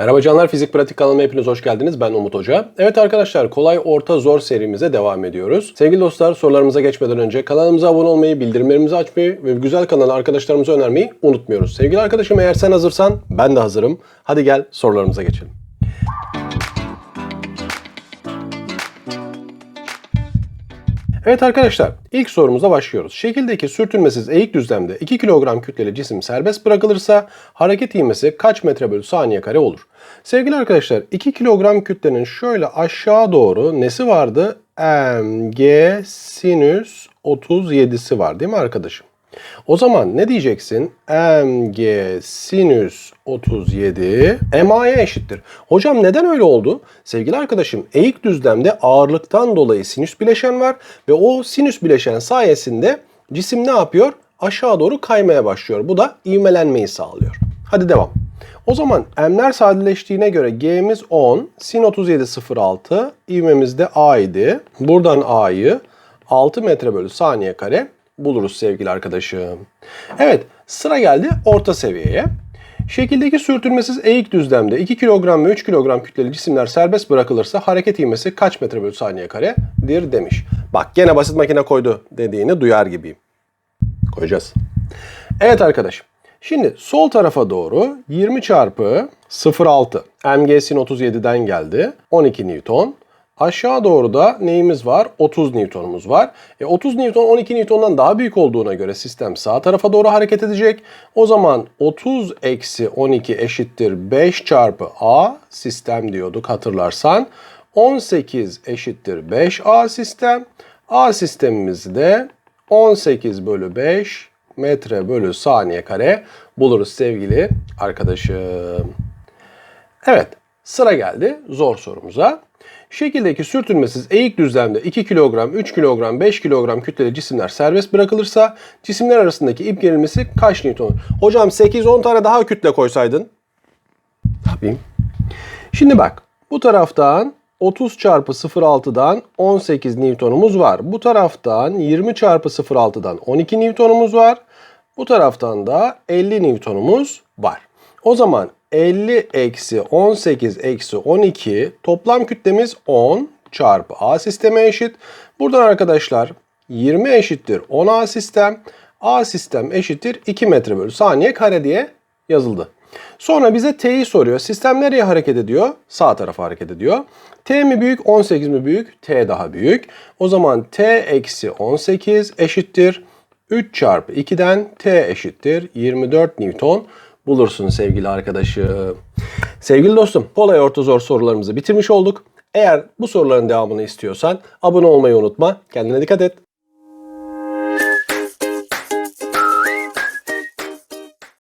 Merhaba canlar, Fizik Pratik kanalıma hepiniz hoş geldiniz. Ben Umut Hoca. Evet arkadaşlar, kolay, orta, zor serimize devam ediyoruz. Sevgili dostlar, sorularımıza geçmeden önce kanalımıza abone olmayı, bildirimlerimizi açmayı ve güzel kanalı arkadaşlarımıza önermeyi unutmuyoruz. Sevgili arkadaşım eğer sen hazırsan, ben de hazırım. Hadi gel sorularımıza geçelim. Evet arkadaşlar, ilk sorumuza başlıyoruz. Şekildeki sürtünmesiz eğik düzlemde 2 kilogram kütleli cisim serbest bırakılırsa hareket ivmesi kaç metre bölü saniye kare olur? Sevgili arkadaşlar, 2 kilogram kütlenin şöyle aşağı doğru nesi vardı? mg sinüs 37'si var değil mi arkadaşım? O zaman ne diyeceksin? mg sinüs 37 MA'ya eşittir. Hocam neden öyle oldu? Sevgili arkadaşım eğik düzlemde ağırlıktan dolayı sinüs bileşen var ve o sinüs bileşen sayesinde cisim ne yapıyor? Aşağı doğru kaymaya başlıyor. Bu da ivmelenmeyi sağlıyor. Hadi devam. O zaman m'ler sadeleştiğine göre g'miz 10, sin 37 0,6, ivmemiz de a idi. Buradan a'yı 6 metre bölü saniye kare buluruz sevgili arkadaşım. Evet sıra geldi orta seviyeye. Şekildeki sürtünmesiz eğik düzlemde 2 kilogram ve 3 kilogram kütleli cisimler serbest bırakılırsa hareket ivmesi kaç metre bölü saniye karedir demiş. Bak gene basit makine koydu dediğini duyar gibiyim. Koyacağız. Evet arkadaşım. Şimdi sol tarafa doğru 20 çarpı 0,6 mg sin 37'den geldi. 12 Newton. Aşağı doğru da neyimiz var? 30 Newton'umuz var. E 30 Newton 12 Newton'dan daha büyük olduğuna göre sistem sağ tarafa doğru hareket edecek. O zaman 30 eksi 12 eşittir 5 çarpı A sistem diyorduk hatırlarsan. 18 eşittir 5A sistem. A sistemimizi de 18 bölü 5 metre bölü saniye kare buluruz sevgili arkadaşım. Evet sıra geldi zor sorumuza. Şekildeki sürtünmesiz eğik düzlemde 2 kilogram, 3 kilogram, 5 kilogram kütleli cisimler serbest bırakılırsa cisimler arasındaki ip gerilmesi kaç Newton? Hocam 8-10 tane daha kütle koysaydın. Ne yapayım? Şimdi bak bu taraftan 30 çarpı 0.6'dan 18 Newton'umuz var. Bu taraftan 20 çarpı 0.6'dan 12 Newton'umuz var. Bu taraftan da 50 Newton'umuz var. O zaman 50 eksi 18 eksi 12 toplam kütlemiz 10 çarpı A sisteme eşit. Buradan arkadaşlar 20 eşittir 10 A sistem. A sistem eşittir 2 metre bölü saniye kare diye yazıldı. Sonra bize T'yi soruyor. Sistem nereye hareket ediyor? Sağ tarafa hareket ediyor. T mi büyük, 18 mi büyük? T daha büyük. O zaman T eksi 18 eşittir 3 çarpı 2'den T eşittir 24 Newton bulursun sevgili arkadaşım. Sevgili dostum, kolay orta zor sorularımızı bitirmiş olduk. Eğer bu soruların devamını istiyorsan abone olmayı unutma. Kendine dikkat et.